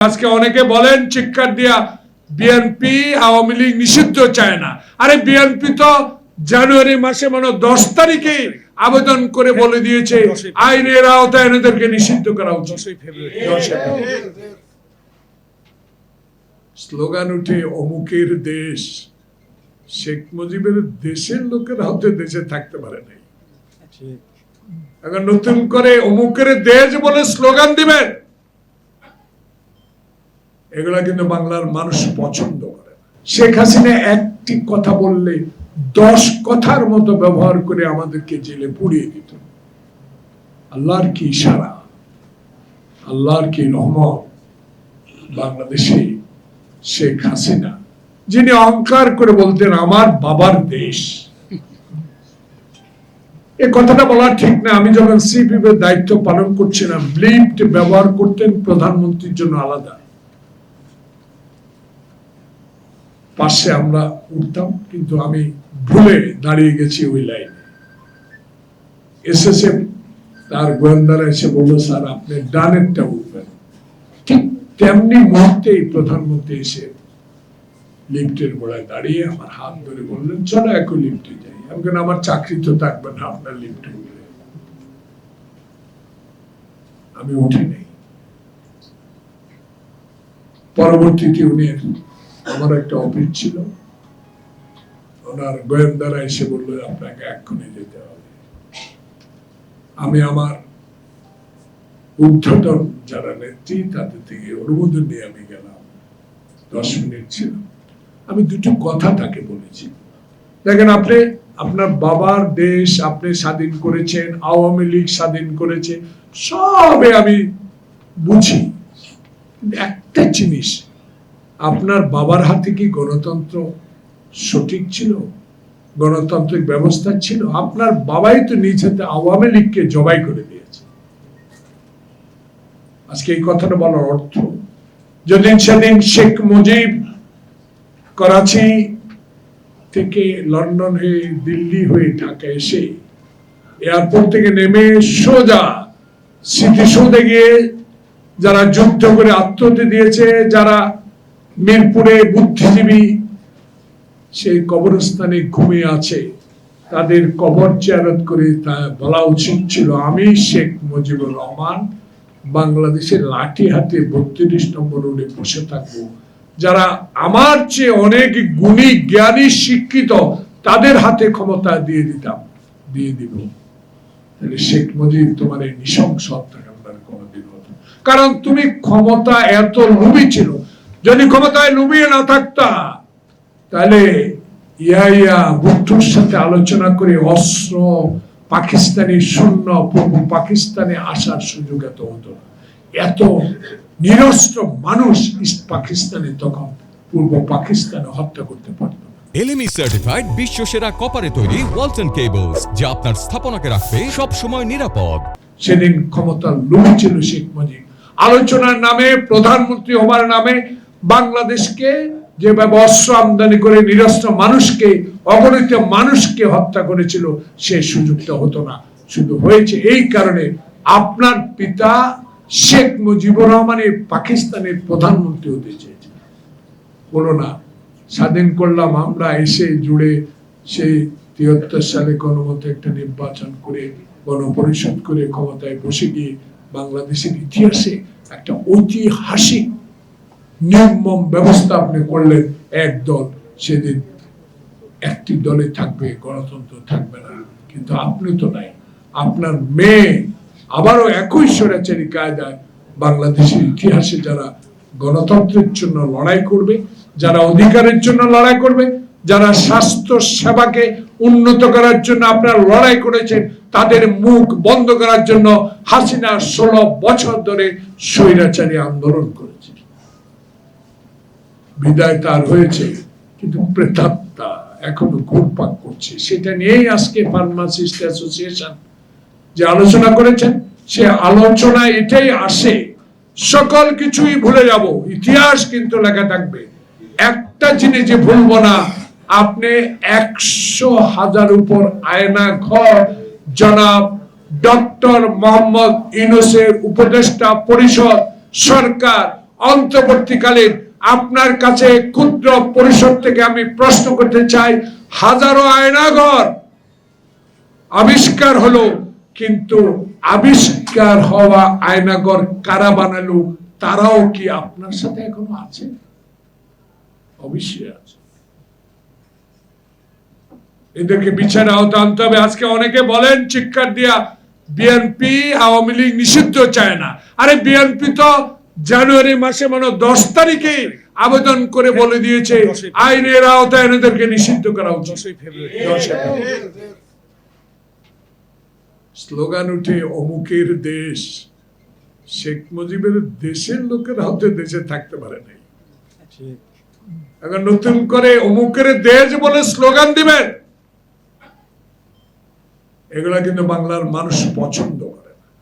আজকে অনেকে বলেন চিৎকার দিয়া বিএনপি আওয়ামী লীগ নিষিদ্ধ চায় না। আরে বিএনপি তো জানুয়ারি মাসে মানে দশ তারিখে আবেদন করে বলে দিয়েছে আইনের আওতায় এনাদেরকে নিষিদ্ধ করা উচিত। স্লোগান উঠে অমুকের দেশ শেখ মুজিবের দেশের লোকেরা হতে দেশে থাকতে পারে নাই। এখন নতুন করে অমুকের দেশ বলে স্লোগান দিবেন। এগুলা কিন্তু বাংলার মানুষ পছন্দ করে। শেখ হাসিনা একটি কথা বললে দশ কথার মতো ব্যবহার করে আমাদেরকে জেলে পুড়িয়ে দিত। আল্লাহর কি ইশারা? আল্লাহর কি রহমত? বাংলাদেশে শেখ হাসিনা, যিনি অহংকার করে বলতেন, আমার বাবার দেশ। এ কথাটা বলা ঠিক না। আমি যখন সিপিএফ দায়িত্ব পালন করছিলাম লিফট ব্যবহার করতেন প্রধানমন্ত্রীর জন্য আলাদা। পাশে আমরা উঠতাম কিন্তু আমি ভুলে দাঁড়িয়ে গেছি ওই লাইনে। এসএসএফ তার গোয়েন্দারা এসে বলল স্যার আপনি ডানেরটা উঠবেন। ঠিক তেমনি মুহূর্তেই প্রধানমন্ত্রী এসে লিফটের গোড়ায় দাঁড়িয়ে আমার হাত ধরে বললেন চলো একই লিফটে যাই। আমি বললাম, আমার চাকরি তো থাকবে না আপনার লিফটে উঠলে। আমি উঠি নেই। পরবর্তীতে উনি আমার একটা অফিস ছিল। ওনার গোয়েন্দারা এসে বলল, আপনাকে এক্ষুনি যেতে হবে। আমি আমার ঊর্ধ্বতন যারা নেত্রী, তাদের থেকে অনুমোদন নিয়ে আমি গেলাম। দশ মিনিট ছিল। আমি দুটো কথা তাকে বলেছি। দেখেন, আপনি, আপনার বাবার দেশ আপনি স্বাধীন করেছেন, আওয়ামী লীগ স্বাধীন করেছে, সবে আমি বুঝি। একটা জিনিস আপনার বাবার হাতে কি গণতন্ত্র সঠিক ছিল? গণতান্ত্রিক ব্যবস্থা ছিল? আপনার বাবাই তো নিজ হাতে আওয়ামী লীগকে জবাই করে দিয়েছে। আজকে এই কথাটা বলার অর্থ যেদিন সেদিন শেখ মুজিব করাচি থেকে লন্ডন হয়ে দিল্লি হয়ে ঢাকা এসে এয়ারপোর্ট থেকে নেমে সোজা স্মৃতিসৌধে গিয়ে যারা যুদ্ধ করে আত্মহত্যা দিয়েছে, যারা মিরপুরে বুদ্ধিজীবী সেই কবরস্থানে ঘুমিয়ে আছে। তাদের কবর চেয়ারত করে তা বলা উচিত ছিল, আমি শেখ মুজিবুর রহমান, বাংলাদেশের লাঠি হাতে বত্রিশ নম্বর রোডে বসে থাকব। যারা আমার চেয়ে অনেক গুণী, জ্ঞানী, শিক্ষিত, তাদের হাতে ক্ষমতা দিয়ে দিতাম, দিয়ে দিব। শেখ মুজিব তোমার এই নৃশংস হত্যাকাণ্ডের কোনোদিন হতো কারণ তুমি ক্ষমতা এত লোভী ছিল যদি ক্ষমতায় লুবিয়ে না থাকতা তাহলে ইয়া ইয়া সাথে আলোচনা করে অস্ত্র পাকিস্তানি শূন্য পূর্ব পাকিস্তানে আসার সুযোগ এত হতো না। এত নিরস্ত্র মানুষ ইস্ট পাকিস্তানে তখন পূর্ব পাকিস্তানে হত্যা করতে পারত এলএমই সার্টিফাইড বিশ্ব সেরা কপারে তৈরি ওয়ালটন কেবলস যা আপনার স্থাপনাকে রাখবে সব সময় নিরাপদ। সেদিন ক্ষমতার লোভী ছিল শেখ মুজিব। আলোচনার নামে প্রধানমন্ত্রী হবার নামে বাংলাদেশকে যেভাবে অস্ত্র আমদানি করে নিরস্ত্র মানুষকে, অগণিত মানুষকে হত্যা করেছিল, সে সুযোগটা হতো না। শুধু হয়েছে এই কারণে আপনার পিতা শেখ মুজিবুর রহমানের পাকিস্তানের প্রধানমন্ত্রী হতে চেয়েছে। বলো না, স্বাধীন করলাম আমরা, এসে জুড়ে সেই তিয়াত্তর সালে কোনো মতো একটা নির্বাচন করে, গণপরিষদ করে ক্ষমতায় বসে গিয়ে বাংলাদেশের ইতিহাসে একটা ঐতিহাসিক নির্মম ব্যবস্থা আপনি করলেন, এক দল সেদিন একটি দলে থাকবে, গণতন্ত্র থাকবে না। কিন্তু আপনি তো নাই। আপনার মেয়ে আবারও একই স্বৈরাচারী কায়দায় বাংলাদেশের ইতিহাসে যারা গণতন্ত্রের জন্য লড়াই করবে, যারা অধিকারের জন্য লড়াই করবে, যারা স্বাস্থ্য সেবাকে উন্নত করার জন্য আপনারা লড়াই করেছেন, তাদের মুখ বন্ধ করার জন্য হাসিনা ষোলো বছর ধরে স্বৈরাচারী আন্দোলন করেছে বিদায় তার হয়েছে, কিন্তু প্রেতাত্মা এখনও ঘুরপাক করছে। সেটা নিয়েই আজকে ফার্মাসিস্ট অ্যাসোসিয়েশন যে আলোচনা করেছেন, সে আলোচনা এটাই আসে, সকল কিছুই ভুলে যাব। ইতিহাস কিন্তু লেখা থাকবে। একটা জিনিস যে ভুলবো না, আপনি একশো হাজার উপর আয়না ঘর, জনাব ডক্টর মোহাম্মদ ইউনুসের উপদেষ্টা পরিষদ সরকার অন্তর্বর্তীকালীন আপনার কাছে ক্ষুদ্র পরিষদ থেকে আমি প্রশ্ন করতে চাই, হাজারো আয়নাঘর আবিষ্কার হলো, কিন্তু আবিষ্কার হওয়া আয়নাঘর কারা বানালো, তারাও কি আপনার সাথে এখনও আছে? অবশ্যই আছে। এদেরকে বিচারে আওতা আনতে হবে। আজকে অনেকে বলেন, চিৎকার দিয়া, বিএনপি আওয়ামী লীগ নিষিদ্ধ চায় না। আরে বিএনপি তো জানুয়ারি মাসে মানে দশ তারিখে আবেদন করে বলে দিয়েছে আইনের আওতায় এনাদেরকে নিষিদ্ধ করা উচিত। স্লোগান উঠে অমুকের দেশ শেখ মুজিবের দেশের লোকেরা হতে দেশে থাকতে পারে নাই। এখন নতুন করে অমুকের দেশ বলে স্লোগান দিবেন। এগুলা কিন্তু বাংলার মানুষ পছন্দ